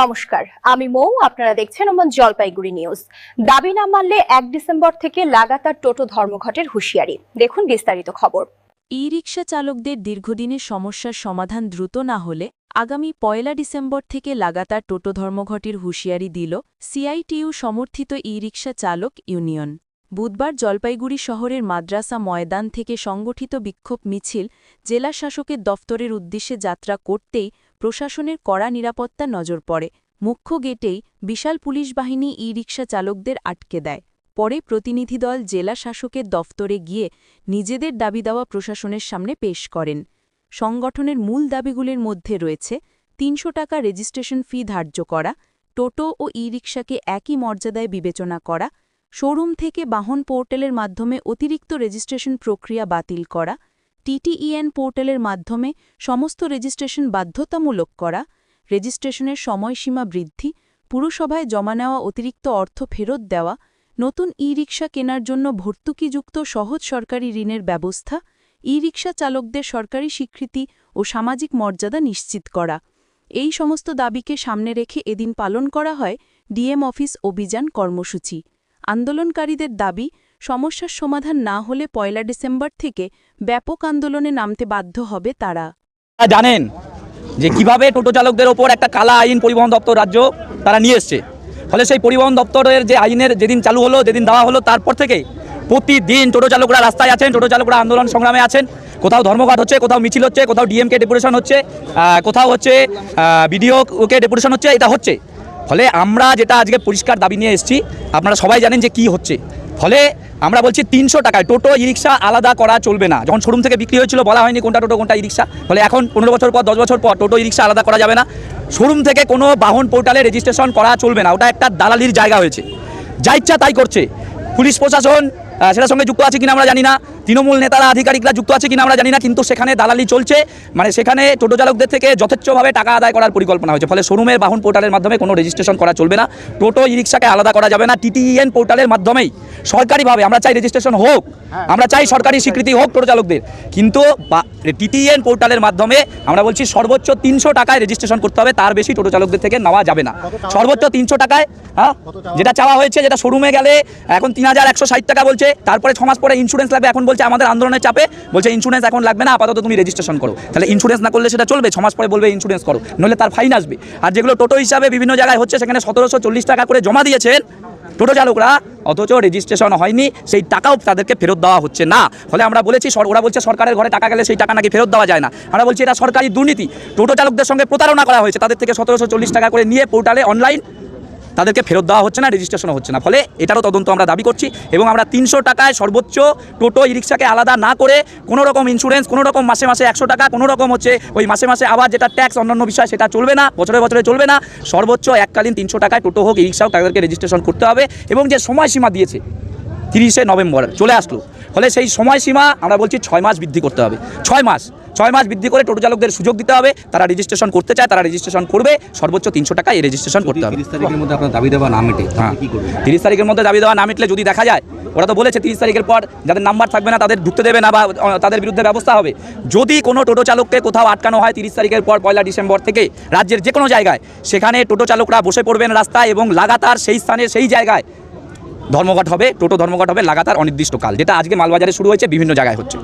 নমস্কার, আমি মৌ, আপনারা দেখছেন ওমান জলপাইগুড়ি নিউজ। দাবি না মানলে এক ডিসেম্বর থেকে লাগাতার টোটো ধর্মঘটের হুঁশিয়ারি। দেখুন বিস্তারিত খবর। ই রিকশা চালকদের দীর্ঘদিনের সমস্যার সমাধান দ্রুত না হলে আগামী পয়লা ডিসেম্বর থেকে লাগাতার টোটো ধর্মঘটের হুঁশিয়ারি দিল সিআইটিইউ সমর্থিত ই রিক্সা চালক ইউনিয়ন। বুধবার জলপাইগুড়ি শহরের মাদ্রাসা ময়দান থেকে সংগঠিত বিক্ষোভ মিছিল জেলা শাসকের দফতরের উদ্দেশ্যে যাত্রা করতেই প্রশাসনের কড়া নিরাপত্তা নজর পড়ে। মুখ্য গেটেই বিশাল পুলিশ বাহিনী ই রিকশা চালকদের আটকে দেয়। পরে প্রতিনিধি দল জেলা শাসকের দফতরে গিয়ে নিজেদের দাবি দেওয়া প্রশাসনের সামনে পেশ করেন। সংগঠনের মূল দাবিগুলির মধ্যে রয়েছে তিনশো টাকা রেজিস্ট্রেশন ফি ধার্য করা, টোটো ও ই রিকশাকে একই মর্যাদায় বিবেচনা করা, শোরুম থেকে বাহন পোর্টালের মাধ্যমে অতিরিক্ত রেজিস্ট্রেশন প্রক্রিয়া বাতিল করা টিটিইএন পোর্টালের মাধ্যমে সমস্ত রেজিস্ট্রেশন বাধ্যতামূলক করা, রেজিস্ট্রেশনের সময়সীমা বৃদ্ধি, পুরসভায় জমা নেওয়া অতিরিক্ত অর্থ ফেরত দেওয়া, নতুন ই রিকশা কেনার জন্য ভর্তুকিযুক্ত সহজ সরকারি ঋণের ব্যবস্থা ই রিকশা চালকদের সরকারি স্বীকৃতি ও সামাজিক মর্যাদা নিশ্চিত করা। এই সমস্ত দাবিকে সামনে রেখে এদিন পালন করা হয় ডিএম অফিস অভিযান কর্মসূচি। আন্দোলনকারীদের দাবি সমস্যার সমাধান না হলে পয়লা ডিসেম্বর থেকে ব্যাপক আন্দোলনে নামতে বাধ্য হবে তারা। জানেন যে কীভাবে টোটো চালকদের ওপর একটা কালা আইন পরিবহন দপ্তর রাজ্য তারা নিয়ে এসছে। ফলে সেই পরিবহন দপ্তরের যে আইনের যেদিন চালু হলো, যেদিন দেওয়া হলো, তারপর থেকে প্রতিদিন টোটো চালকরা রাস্তায় আছেন, টোটো চালকরা আন্দোলন সংগ্রামে আছেন। কোথাও ধর্মঘট হচ্ছে, কোথাও মিছিল হচ্ছে, কোথাও ডিএমকে ডেপুটেশন হচ্ছে কোথাও হচ্ছে বিডিওকে ডেপুটেশন হচ্ছে, এটা হচ্ছে। ফলে আমরা যেটা আজকে পরিষ্কার দাবি নিয়ে এসেছি, আপনারা সবাই জানেন যে কি হচ্ছে। ফলে আমরা বলছি তিনশো টাকায়, টোটো ই রিক্সা আলাদা করা চলবে না। যখন শোরুম থেকে বিক্রি হয়েছিল, বলা হয়নি কোনটা টোটো, কোনটা ই রিক্সা ফলে এখন পনেরো বছর পর, দশ বছর পর টোটো ই রিক্সা আলাদা করা যাবে না। শোরুম থেকে কোনো বাহন পোর্টালে রেজিস্ট্রেশন করা চলবে না। ওটা একটা দালালির জায়গা হয়েছে। যা ইচ্ছা তাই করছে। পুলিশ প্রশাসন সেটার সঙ্গে যুক্ত আছে কিনা আমরা জানি না। তৃণমূল নেতারা আধিকারিকরা যুক্ত আছে কিনা আমরা জানি না কিন্তু সেখানে দালালি চলছে। মানে সেখানে টোটো চালকদের থেকে যথেচ্ছভাবে টাকা আদায় করার পরিকল্পনা হয়েছে। ফলে শোরুমের বাহন পোর্টালের মাধ্যমে কোনো রেজিস্ট্রেশন করা চলবে না। টোটো ই রিক্সাকে আলাদা করা যাবে না টিটিএন পোর্টালের মাধ্যমেই। সরকারিভাবে আমরা চাই রেজিস্ট্রেশন হোক। আমরা চাই সরকারি স্বীকৃতি হোক টোটো চালকদের। কিন্তু টিটিএন পোর্টালের মাধ্যমে আমরা বলছি সর্বোচ্চ তিনশো টাকায় রেজিস্ট্রেশন করতে হবে তার বেশি টোটো চালকদের থেকে নেওয়া যাবে না। সর্বোচ্চ তিনশো টাকায় হ্যাঁ? যেটা চাওয়া হয়েছে যেটা শোরুমে গেলে এখন তিন হাজার একশো ষাট টাকা বলছে তারপরে ছ মাস পরে ইন্স্যুরেন্স লাগবে এখন বলছে আমাদের আন্দোলনের চাপে। বলছে ইন্স্যুরেন্স এখন লাগবে না, আপাতত তুমি রেজিস্ট্রেশন করো। তাহলে ইন্স্যুরেন্স না করলে সেটা চলবে? ছমাস পরে বলবে ইন্স্যুরেন্স করো। নইলে তার ফাইন আসবে। আর যেগুলো টোটো হিসাবে বিভিন্ন জায়গায় হচ্ছে, সেখানে সতেরোশো চল্লিশ টাকা করে জমা দিয়েছেন টোটো চালকরা, অথচ রেজিস্ট্রেশন হয়নি, সেই টাকাও তাদেরকে ফেরত দেওয়া হচ্ছে না। ফলে আমরা বলেছি ওরা বলছে, সরকারের ঘরে টাকা গেলে সেই টাকা নাকি ফেরত দেওয়া যায় না। আমরা বলছি, এটা সরকারি দুর্নীতি। টোটো চালকদের সঙ্গে প্রতারণা করা হয়েছে, তাদের থেকে সতেরোশো চল্লিশ টাকা করে নিয়ে পোর্টালে অনলাইন তাদেরকে ফেরত দেওয়া হচ্ছে না রেজিস্ট্রেশনও হচ্ছে না। ফলে এটারও তদন্ত আমরা দাবি করছি এবং আমরা তিনশো টাকায় সর্বোচ্চ টোটো ই রিক্সাকে আলাদা না করে কোনো রকম ইন্স্যুরেন্স কোনো রকম মাসে মাসে একশো টাকা, কোনো রকম হচ্ছে ওই মাসে মাসে আবার যেটা ট্যাক্স অন্যান্য বিষয় সেটা চলবে না, বছরে বছরে চলবে না। সর্বোচ্চ এককালীন তিনশো টাকায় টোটো হোক ই রিক্সা হোক তাদেরকে রেজিস্ট্রেশন করতে হবে এবং যে সময়সীমা দিয়েছে, তিরিশে নভেম্বর চলে আসলো। ফলে সেই সময়সীমা আমরা বলছি ছয় মাস বৃদ্ধি করতে হবে। ছয় মাস। ছয় মাস বৃদ্ধি করে টোটো চালকদের সুযোগ দিতে হবে। তারা রেজিস্ট্রেশন করতে চায় তারা রেজিস্ট্রেশন করবে। সর্বোচ্চ তিনশো টাকা এই রেজিস্ট্রেশন করতে হবে। দাবি দেওয়া না মেটে হ্যাঁ। তিরিশ তারিখের মধ্যে দাবি দেওয়া না মিটলে যদি দেখা যায় ওরা তো বলেছে তিরিশ তারিখের পর যাদের নাম্বার থাকবে না তাদের ঢুকতে দেবে না বা তাদের বিরুদ্ধে ব্যবস্থা হবে। যদি কোনো টোটো চালককে কোথাও আটকানো হয় তিরিশ তারিখের পর পয়লা ডিসেম্বর থেকে রাজ্যের যে কোনো জায়গায় সেখানে টোটো চালকরা বসে পড়বেন রাস্তায় এবং লাগাতার সেই স্থানে সেই জায়গায় ধর্মঘট হবে, টোটো ধর্মঘট হবে, লাগাতার অনির্দিষ্টকাল, যেটা আজকে মালবাজারে শুরু হয়েছে, বিভিন্ন জায়গায় হচ্ছে।